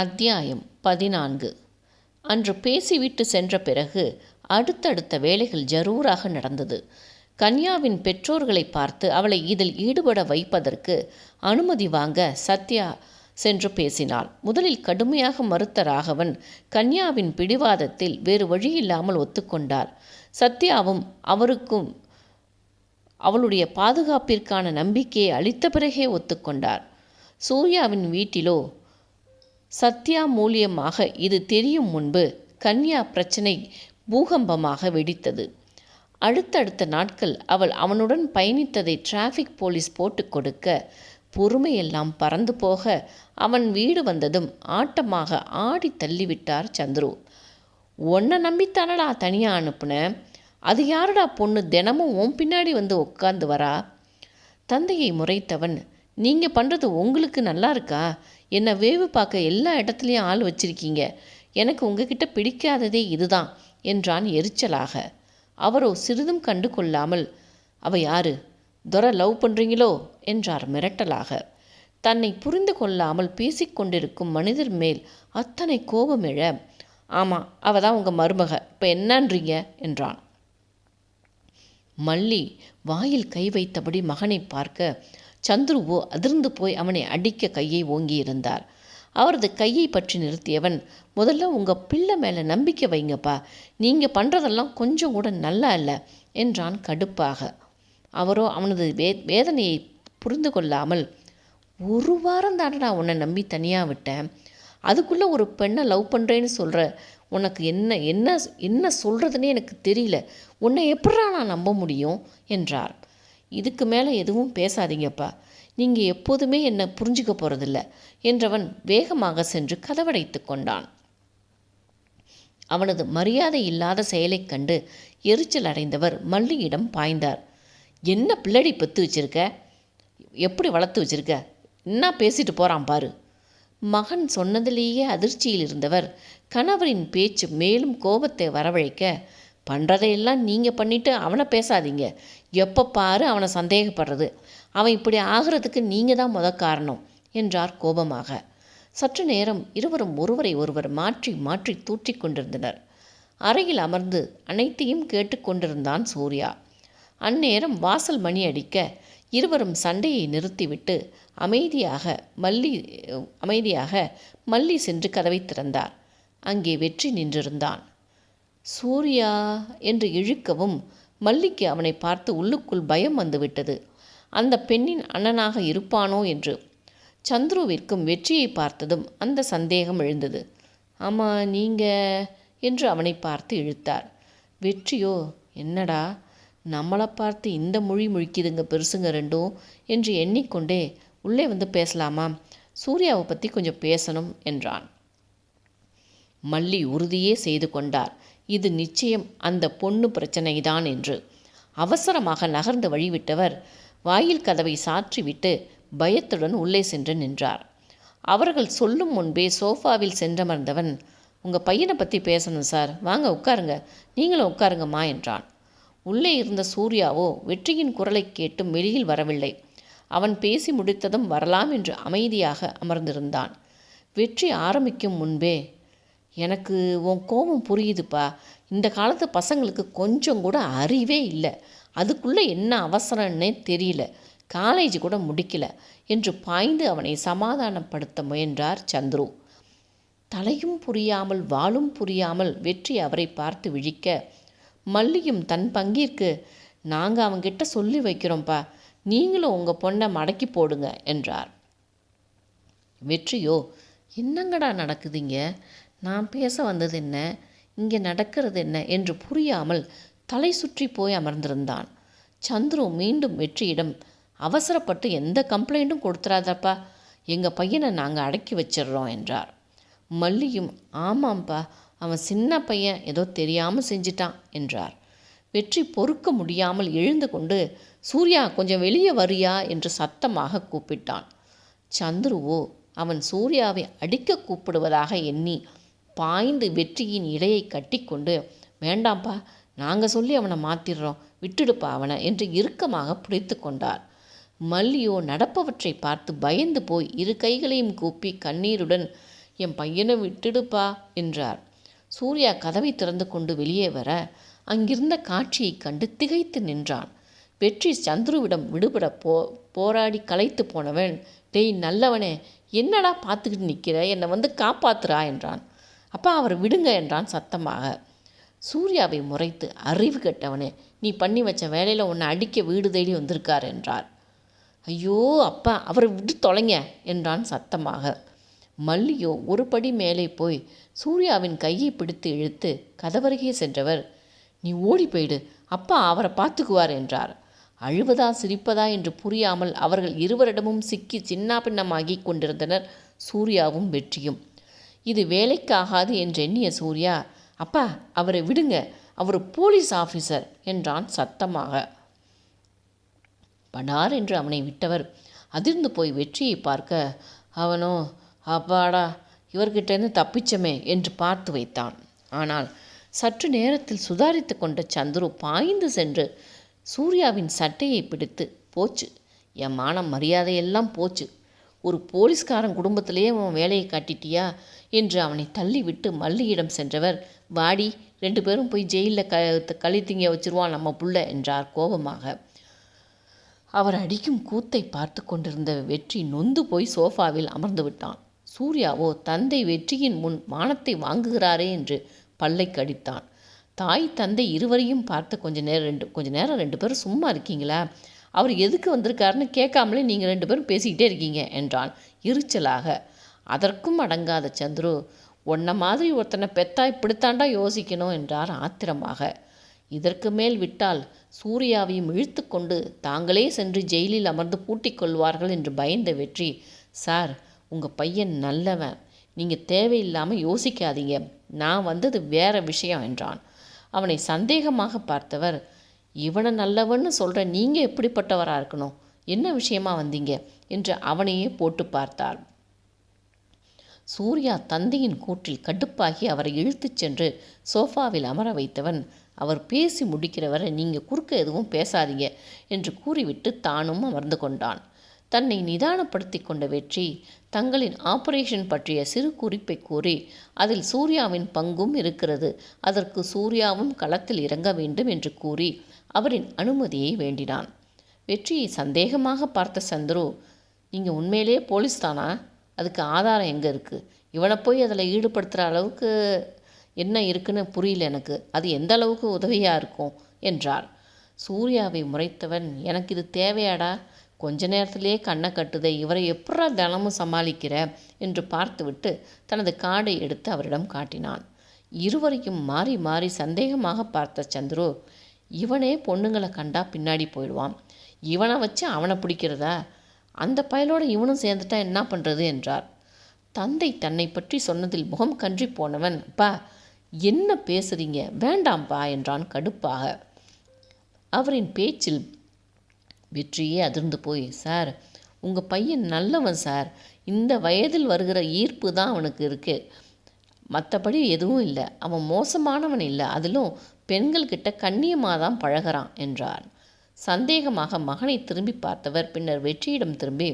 அத்தியாயம் பதினான்கு. அன்று பேசிவிட்டு சென்ற பிறகு அடுத்தடுத்த வேலைகள் ஜரூராக நடந்தது. கன்யாவின் பெற்றோர்களை பார்த்து அவளை இதில் ஈடுபட வைப்பதற்கு அனுமதி வாங்க சத்யா சென்று பேசினாள். முதலில் கடுமையாக மறுத்த ராகவன் கன்யாவின் பிடிவாதத்தில் வேறு வழியில்லாமல் ஒத்துக்கொண்டார் சத்யாவும் அவருக்கும் அவளுடைய பாதுகாப்பிற்கான நம்பிக்கையை அளித்த பிறகே ஒத்துக்கொண்டார். சூர்யாவின் வீட்டிலோ சத்யா மூலியமாக இது தெரியும் முன்பு கன்யா பிரச்சனை பூகம்பமாக வெடித்தது. அடுத்தடுத்த நாட்கள் அவள் அவனுடன் பயணித்ததை டிராஃபிக் போலீஸ் போட்டு கொடுக்க பொறுமையெல்லாம் பறந்து போக அவன் வீடு வந்ததும் ஆட்டமாக ஆடி தள்ளிவிட்டார் சந்துரு. உன்னை நம்பித்தானடா தனியாக அனுப்புன? அது யாருடா பொண்ணு? தினமும் உன் பின்னாடி வந்து உட்காந்து வரா? தந்தையை முறைத்தவன் நீங்கள் பண்ணுறது உங்களுக்கு நல்லா இருக்கா? என்னை வேவு பார்க்க எல்லா இடத்துலையும் ஆள் வச்சிருக்கீங்க. எனக்கு உங்ககிட்ட பிடிக்காததே இதுதான் என்றான் எரிச்சலாக. அவரோ சிறிதும் கண்டு கொள்ளாமல் அவ யாரு? துரை லவ் பண்ணுறீங்களோ என்றார் மிரட்டலாக. தன்னை புரிந்து கொள்ளாமல் பேசிக்கொண்டிருக்கும் மனிதர் மேல் அத்தனை கோபம் எழ ஆமாம் அவ தான் உங்கள் மருமக இப்போ என்னன்றீங்க? என்றான். மல்லி வாயில் கை வைத்தபடி மகனை பார்க்க சந்துருவோ அதிர்ந்து போய் அவனை அடிக்க கையை ஓங்கியிருந்தார். அவரது கையை பற்றி நிறுத்தியவன் முதல்ல உங்கள் பிள்ளை மேலே நம்பிக்கை வைங்கப்பா. நீங்கள் பண்ணுறதெல்லாம் கொஞ்சம் கூட நல்லா இல்லை என்றான் கடுப்பாக. அவரோ அவனது வே வேதனையை புரிந்து கொள்ளாமல் ஒரு வாரம் தானடா உன்னை நம்பி தனியாக விட்டேன். அதுக்குள்ளே ஒரு பெண்ணை லவ் பண்ணுறேன்னு சொல்கிற உனக்கு என்ன என்ன என்ன சொல்கிறதுனே எனக்கு தெரியல. உன்னை எப்படா நான் நம்ப முடியும்? என்றார். இதுக்கு மேலே எதுவும் பேசாதீங்கப்பா. நீங்கள் எப்போதுமே என்னை புரிஞ்சுக்க போகிறதில்ல என்றவன் வேகமாக சென்று கதவடைத்து கொண்டான். அவனது மரியாதை இல்லாத செயலைக் கண்டு எரிச்சல் அடைந்தவர் மல்லியிடம் பாய்ந்தார். என்ன பிள்ளடி பெத்து வச்சிருக்க? எப்படி வளர்த்து வச்சிருக்க? என்ன பேசிட்டு போகிறான் பாரு. மகன் சொன்னதிலேயே அதிர்ச்சியில் இருந்தவர் கணவரின் பேச்சு மேலும் கோபத்தை வரவழைக்க பண்ணுறதையெல்லாம் நீங்கள் பண்ணிவிட்டு அவனை பேசாதீங்க. எப்போ பாரு அவனை சந்தேகப்படுறது. அவன் இப்படி ஆகிறதுக்கு நீங்கள் தான் முத காரணம் என்றார் கோபமாக. சற்று நேரம் இருவரும் ஒருவரை ஒருவர் மாற்றி மாற்றி தூற்றி கொண்டிருந்தனர். அறையில் அமர்ந்து அனைத்தையும் கேட்டுக்கொண்டிருந்தான் சூர்யா. அந்நேரம் வாசல் மணி அடிக்க இருவரும் சண்டையை நிறுத்திவிட்டு அமைதியாக மல்லி அமைதியாக மல்லி சென்று கதவை திறந்தார். அங்கே வெற்றி நின்றிருந்தான். சூர்யா என்று இழுக்கவும் மல்லிக்கு அவனை பார்த்து உள்ளுக்குள் பயம் வந்துவிட்டது. அந்த பெண்ணின் அண்ணனாக இருப்பானோ என்று சந்துருவிற்கும் வெற்றியை பார்த்ததும் அந்த சந்தேகம் எழுந்தது. ஆமாம் நீங்கள் என்று அவனை பார்த்து இழுத்தார். வெற்றியோ என்னடா? நம்மளை பார்த்து இந்த மொழி முழிக்குதுங்க பெருசுங்க ரெண்டும் என்று எண்ணிக்கொண்டே உள்ளே வந்து பேசலாமா? சூர்யாவை பற்றி கொஞ்சம் பேசணும் என்றான். மல்லி உறுதியே செய்து கொண்டார். இது நிச்சயம் அந்த பொண்ணு பிரச்சனைதான் என்று. அவசரமாக நகர்ந்து வழிவிட்டவர் வாயில் கதவை சாற்றிவிட்டு பயத்துடன் உள்ளே சென்று நின்றார். அவர்கள் சொல்லும் முன்பே சோஃபாவில் சென்றமர்ந்தவன் உங்கள் பையனை பற்றி பேசணும் சார். வாங்க உட்காருங்க. நீங்களும் உட்காருங்கம்மா என்றான். உள்ளே இருந்த சூர்யாவோ வெற்றியின் குரலை கேட்டும் வெளியில் வரவில்லை. அவன் பேசி முடித்ததும் வரலாம் என்று அமைதியாக அமர்ந்திருந்தான். வெற்றி ஆரம்பிக்கும் முன்பே எனக்கு உன் கோபம் புரியுதுப்பா. இந்த காலத்து பசங்களுக்கு கொஞ்சம் கூட அறிவே இல்லை. அதுக்குள்ளே என்ன அவசரம்னே தெரியல. காலேஜ் கூட முடிக்கல என்று பாய்ந்து அவனை சமாதானப்படுத்த முயன்றார் சந்துரு. தலையும் புரியாமல் வாளும் புரியாமல் வெற்றி அவரை பார்த்து விழிக்க மல்லியும் தன் பங்கிற்கு நாங்கள் அவங்கிட்ட சொல்லி வைக்கிறோம்ப்பா. நீங்களும் உங்கள் பொண்ணை மடக்கி போடுங்க என்றார். வெற்றியோ? என்னங்கடா நடக்குதுங்க? நான் பேச வந்தது என்ன? இங்கே நடக்கிறது என்ன? என்று புரியாமல் தலை சுற்றி போய் அமர்ந்திருந்தான். சந்துரு மீண்டும் வெற்றியிடம் அவசரப்பட்டு எந்த கம்ப்ளைண்ட்டும் கொடுத்துறாதப்பா. எங்கள் பையனை நாங்கள் அடக்கி வச்சிடுறோம் என்றார். மல்லியும் ஆமாம்ப்பா அவன் சின்ன பையன் ஏதோ தெரியாமல் செஞ்சிட்டான் என்றார். வெற்றி பொறுக்க முடியாமல் எழுந்து கொண்டு சூர்யா கொஞ்சம் வெளியே வரியா? என்று சத்தமாக கூப்பிட்டான். சந்துருவோ அவன் சூர்யாவை அடிக்க கூப்பிடுவதாக எண்ணி பாய்ந்து வெற்றியின் இடையை கட்டிக்கொண்டு வேண்டாம்ப்பா நாங்கள் சொல்லி அவனை மாற்றிடுறோம் விட்டுடுப்பா அவனை என்று இறுக்கமாக பிடித்து கொண்டார். மல்லியோ நடப்பவற்றை பார்த்து பயந்து போய் இரு கைகளையும் கூப்பி கண்ணீருடன் என் பையனை விட்டுடுப்பா என்றார். சூர்யா கதவை திறந்து கொண்டு வெளியே வர அங்கிருந்த காட்சியைக் கண்டு திகைத்து நின்றான். வெற்றி சந்துருவிடம் விடுபட போ போராடி களைத்து போனவன் டேய் நல்லவனே என்னடா பார்த்துக்கிட்டு நிற்கிற என்னை வந்து காப்பாத்துறா என்றான். அப்பா அவரை விடுங்க என்றான் சத்தமாக. சூர்யாவை முறைத்து அறிவு கெட்டவனே நீ பண்ணி வச்ச வேலையில் உன்னை அடிக்க வீடு தேடி வந்திருக்கார் என்றார். ஐயோ அப்பா அவரை விட்டு தொலைங்க என்றான் சத்தமாக. மல்லியோ ஒரு படி மேலே போய் சூர்யாவின் கையை பிடித்து இழுத்து கதவருகே சென்றவர். நீ ஓடி போயிடு அப்பா அவரை பார்த்துக்குவார் என்றார். அழுவதா சிரிப்பதா என்று புரியாமல் அவர்கள் இருவரிடமும் சிக்கி சின்னாபின்னமாகி கொண்டிருந்தனர் சூர்யாவும் வெற்றியும். இது வேலைக்காகாது என்று எண்ணிய சூர்யா அப்பா அவரை விடுங்க. அவர் போலீஸ் ஆஃபீஸர் என்றான் சத்தமாக. படார் என்று அவனை விட்டவர் அதிர்ந்து போய் வெற்றியை பார்க்க அவனோ அப்பாடா இவர்கிட்டேருந்து தப்பிச்சமே என்று பார்த்து வைத்தான். ஆனால் சற்று நேரத்தில் சுதாரித்து கொண்ட சந்துரு பாய்ந்து சென்று சூர்யாவின் சட்டையை பிடித்து போச்சு என் மானம் மரியாதையெல்லாம் போச்சு. ஒரு போலீஸ்காரன் குடும்பத்திலேயே உன் வேலையை காட்டிட்டியா? என்று அவனை தள்ளிவிட்டு மல்லியிடம் சென்றவர். வாடி ரெண்டு பேரும் போய் ஜெயிலில் க களி திங்க வச்சிருவான் நம்ம புள்ள என்றார் கோபமாக. அவர் அடிக்கும் கூத்தை பார்த்து கொண்டிருந்த வெற்றி நொந்து போய் சோஃபாவில் அமர்ந்து விட்டான். சூர்யாவோ தந்தை வெற்றியின் முன் மானத்தை வாங்குகிறாரே என்று பல்லை கடித்தான் தாய் தந்தை இருவரையும் பார்த்து கொஞ்ச நேரம் ரெண்டு கொஞ்ச நேரம் ரெண்டு பேரும் சும்மா இருக்கீங்களா? அவர் எதுக்கு வந்திருக்காருன்னு கேட்காமலே நீங்கள் ரெண்டு பேரும் பேசிக்கிட்டே இருக்கீங்க என்றான் எரிச்சலாக அதற்கும் அடங்காத சந்துரு உன்ன மாதிரி ஒருத்தனை பெத்தா இப்படித்தாண்டா யோசிக்கணும் என்றார் ஆத்திரமாக. இதற்கு மேல் விட்டால் சூர்யாவையும் இழுத்து கொண்டு தாங்களே சென்று ஜெயிலில் அமர்ந்து பூட்டிக் கொள்வார்கள் என்று பயந்த வெற்றி. சார் உங்கள் பையன் நல்லவன். நீங்கள் தேவையில்லாமல் யோசிக்காதீங்க. நான் வந்தது வேற விஷயம் என்றான். அவனை சந்தேகமாக பார்த்தவர் இவனை நல்லவன்னு சொல்கிற நீங்கள் எப்படிப்பட்டவராக இருக்கணும்? என்ன விஷயமா வந்தீங்க? என்று அவனையே போட்டு பார்த்தார் சூர்யா தந்தையின் கூற்றில் கடுப்பாகி அவரை இழுத்துச் சென்று சோஃபாவில் அமர வைத்தவன் அவர் பேசி முடிக்கிறவரை நீங்கள் குறுக்க எதுவும் பேசாதீங்க என்று கூறிவிட்டு தானும் அமர்ந்து கொண்டான். தன்னை நிதானப்படுத்தி கொண்ட வெற்றி தங்களின் ஆபரேஷன் பற்றிய சிறு குறிப்பை கூறி அதில் சூர்யாவின் பங்கும் இருக்கிறது. அதற்கு சூர்யாவும் களத்தில் இறங்க வேண்டும் என்று கூறி அவரின் அனுமதியை வேண்டினான். வெற்றியை சந்தேகமாக பார்த்த சந்துரு நீங்கள் உண்மையிலே போலீஸ் தானா? அதுக்கு ஆதாரம் எங்கே இருக்குது இவனை போய் அதில் ஈடுபடுத்துகிற அளவுக்கு என்ன இருக்குன்னு புரியல எனக்கு. அது எந்த அளவுக்கு உதவியாக இருக்கும்? என்றார். சூர்யாவை முறைத்தவன் எனக்கு இது தேவையாடா? கொஞ்ச நேரத்திலேயே கண்ணை கட்டுதே இவரை எப்படா தினமும் சமாளிக்கிற? என்று பார்த்துவிட்டு தனது காடை எடுத்து அவரிடம் காட்டினான். இருவரையும் மாறி மாறி சந்தேகமாக பார்த்த சந்துரு இவனே பொண்ணுங்களை கண்டா பின்னாடி போயிடுவான். இவனை வச்சு அவனை பிடிக்கிறதா? அந்த பயலோட இவனும் சேர்ந்துட்டா என்ன பண்ணுறது என்றார். தந்தை தன்னை பற்றி சொன்னதில் முகம் கன்றி போனவன் பா என்ன பேசுறீங்க? வேண்டாம்ப்பா என்றான் கடுப்பாக. அவரின் பேச்சில் வெற்றியே அதிர்ந்து போய் சார் உங்கள் பையன் நல்லவன் சார். இந்த வயதில் வருகிற ஈர்ப்பு தான் அவனுக்கு இருக்குது மற்றபடி எதுவும் இல்லை. அவன் மோசமானவன் இல்லை. அதிலும் பெண்கள்கிட்ட கண்ணியமாக தான் பழகிறான் என்றார். சந்தேகமாக மகனை திரும்பி பார்த்தவர் பின்னர் வெற்றியிடம் திரும்பி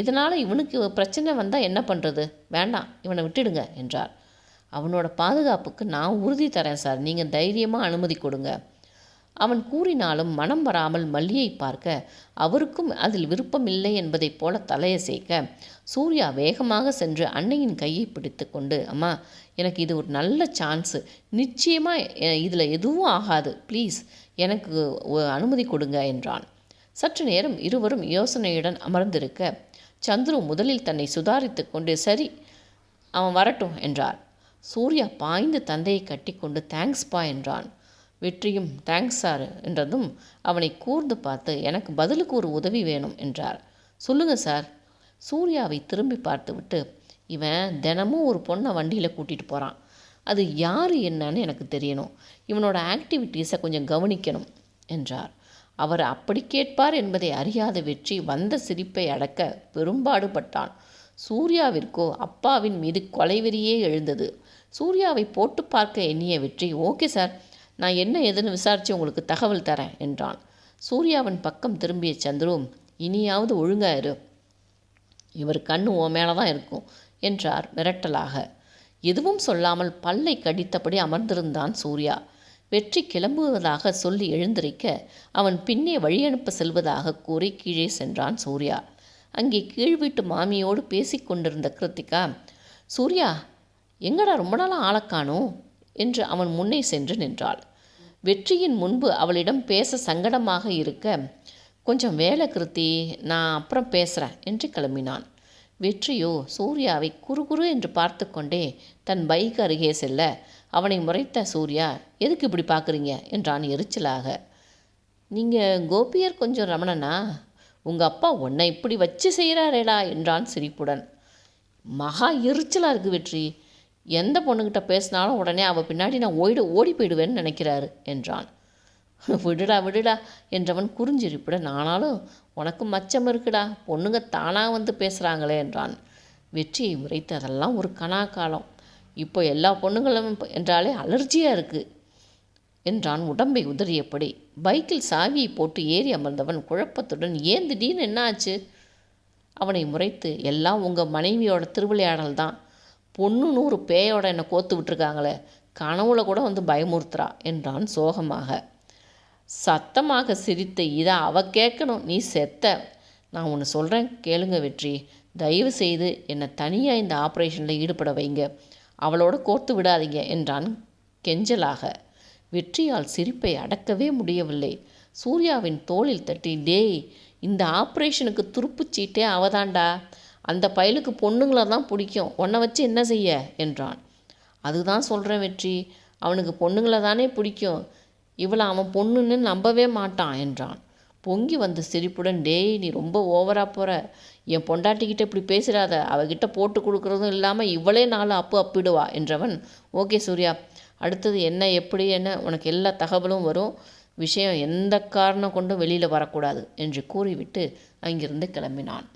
இதனால் இவனுக்கு பிரச்சனை வந்தால் என்ன பண்ணுறது வேண்டாம் இவனை விட்டுடுங்க என்றார். அவனோட பாதுகாப்புக்கு நான் உறுதி தரேன் சார். நீங்கள் தைரியமாக அனுமதி கொடுங்க. அவன் கூறினாலும் மனம் வராமல் மல்லியை பார்க்க அவருக்கும் அதில் விருப்பமில்லை என்பதைப் போல தலையசைக்க சூர்யா வேகமாக சென்று அன்னையின் கையை பிடித்து கொண்டு அம்மா எனக்கு இது ஒரு நல்ல சான்ஸு. நிச்சயமாக இதில் எதுவும் ஆகாது. ப்ளீஸ் எனக்கு அனுமதி கொடுங்க என்றான். சற்று நேரம் இருவரும் யோசனையுடன் அமர்ந்திருக்க சந்துரு முதலில் தன்னை சுதாரித்து கொண்டு சரி அவன் வரட்டும் என்றார். சூர்யா பாய்ந்து தந்தையை கட்டிக்கொண்டு தேங்க்ஸ்பா என்றான். வெற்றியும் தேங்க்ஸ் சார் என்றதும் அவனை கூர்ந்து பார்த்து எனக்கு பதிலுக்கு ஒரு உதவி வேணும் என்றார். சொல்லுங்க சார். சூர்யாவை திரும்பி பார்த்துவிட்டு இவன் தினமும் ஒரு பொண்ணை வண்டியில் கூட்டிகிட்டு போகிறான் அது யார் என்னன்னு எனக்கு தெரியணும். இவனோட ஆக்டிவிட்டீஸை கொஞ்சம் கவனிக்கணும் என்றார். அவர் அப்படி கேட்பார் என்பதை அறியாத வெற்றி வந்த சிரிப்பை அடக்க பெரும்பாடுபட்டான். சூர்யாவிற்கோ அப்பாவின் மீது கொலைவெறியே எழுந்தது. சூர்யாவை போட்டு பார்க்க எண்ணிய வெற்றி ஓகே சார் நான் என்ன ஏதுன்னு விசாரித்து உங்களுக்கு தகவல் தரேன் என்றான். சூர்யாவின் பக்கம் திரும்பிய சந்துரு இனியாவது ஒழுங்காயிரு இவர் கண்ணு உன் மேலே தான் இருக்கும் என்றார் மிரட்டலாக. எதுவும் சொல்லாமல் பல்லை கடித்தபடி அமர்ந்திருந்தான் சூர்யா. வெற்றி கிளம்புவதாக சொல்லி எழுந்திருக்க அவன் பின்னே வழியனுப்ப செல்வதாக கூறி கீழே சென்றான் சூர்யா. அங்கே கீழ் வீட்டு மாமியோடு பேசிக்கொண்டிருந்த கிருத்திகா சூர்யா எங்கடா ரொம்ப நாளாக ஆளக்கானோ என்று அவன் முன்னே சென்று நின்றாள். வெற்றியின் முன்பு அவளிடம் பேச சங்கடமாக இருக்க கொஞ்சம் வேலை கிருத்தி நான் அப்புறம் பேசுகிறேன் என்று கிளம்பினான். வெற்றியோ சூர்யாவை குறுகுறு என்று பார்த்து கொண்டே தன் பைக் அருகே செல்ல அவனை முறைத்த சூர்யா எதுக்கு இப்படி பார்க்குறீங்க? என்றான் எரிச்சலாக. நீங்கள் கோபியர் கொஞ்சம் ரமணனா? உங்கள் அப்பா உன்னை இப்படி வச்சு செய்கிறாரேடா என்றான் சிரிப்புடன். மகா எரிச்சலாக இருக்குது வெற்றி. எந்த பொண்ணுக்கிட்ட பேசினாலும் உடனே அவள் பின்னாடி நான் ஓடி ஓடி போயிடுவேன்னு நினைக்கிறாரு என்றான். விடுடா விடுடா என்றவன் குறிஞ்சிருப்பிட ஆனாலும் உனக்கு மச்சம் இருக்குடா பொண்ணுங்க தானாக வந்து பேசுகிறாங்களே என்றான். வெற்றியை முறைத்து அதெல்லாம் ஒரு கனா காலம் இப்போ எல்லா பொண்ணுங்களும் என்றாலே அலர்ஜியாக இருக்குது என்றான் உடம்பை உதறியபடி. பைக்கில் சாவியை போட்டு ஏறி அமர்ந்தவன் குழப்பத்துடன் ஏன் திடீர்னு என்ன ஆச்சு அவனை முறைத்து எல்லாம் உங்கள் மனைவியோட திருவிளையாடல் தான் பொண்ணு நூறு பேயோட என்னை கோத்து விட்டுருக்காங்களே கனவுல கூட வந்து பயமுறுத்துறா என்றான் சோகமாக. சத்தமாக சிரித்த இதை அவ கேட்கணும் நீ செத்த. நான் ஒன்று சொல்கிறேன் கேளுங்க வெற்றி. தயவு செய்து என்னை தனியாக இந்த ஆப்ரேஷனில் ஈடுபட வைங்க. அவளோட கோர்த்து விடாதீங்க என்றான் கெஞ்சலாக. வெற்றியால் சிரிப்பை அடக்கவே முடியவில்லை. சூர்யாவின் தோளில் தட்டி டேய் இந்த ஆப்ரேஷனுக்கு துருப்புச்சீட்டே அவதாண்டா அந்த பயலுக்கு பொண்ணுங்களை தான் பிடிக்கும். உன்னை வச்சு என்ன செய்ய? என்றான். அதுதான் சொல்கிறேன் வெற்றி. அவனுக்கு பொண்ணுங்களை தானே பிடிக்கும். இவளை அவன் பொண்ணுன்னு நம்பவே மாட்டான் என்றான். பொங்கி வந்த சிரிப்புடன் டேய் நீ ரொம்ப ஓவராக போகிற என் பொண்டாட்டிக்கிட்ட இப்படி பேசுகிறாத அவகிட்ட போட்டு கொடுக்குறதும் இல்லாமல் இவளே நாலு அப்பு அப்பிடுவா என்றவன். ஓகே சூர்யா. அடுத்தது என்ன எப்படி என்ன? உனக்கு எல்லா தகவலும் வரும். விஷயம் எந்த காரணம் கொண்டும் வெளியில் வரக்கூடாது என்று கூறிவிட்டு அங்கிருந்து கிளம்பினான்.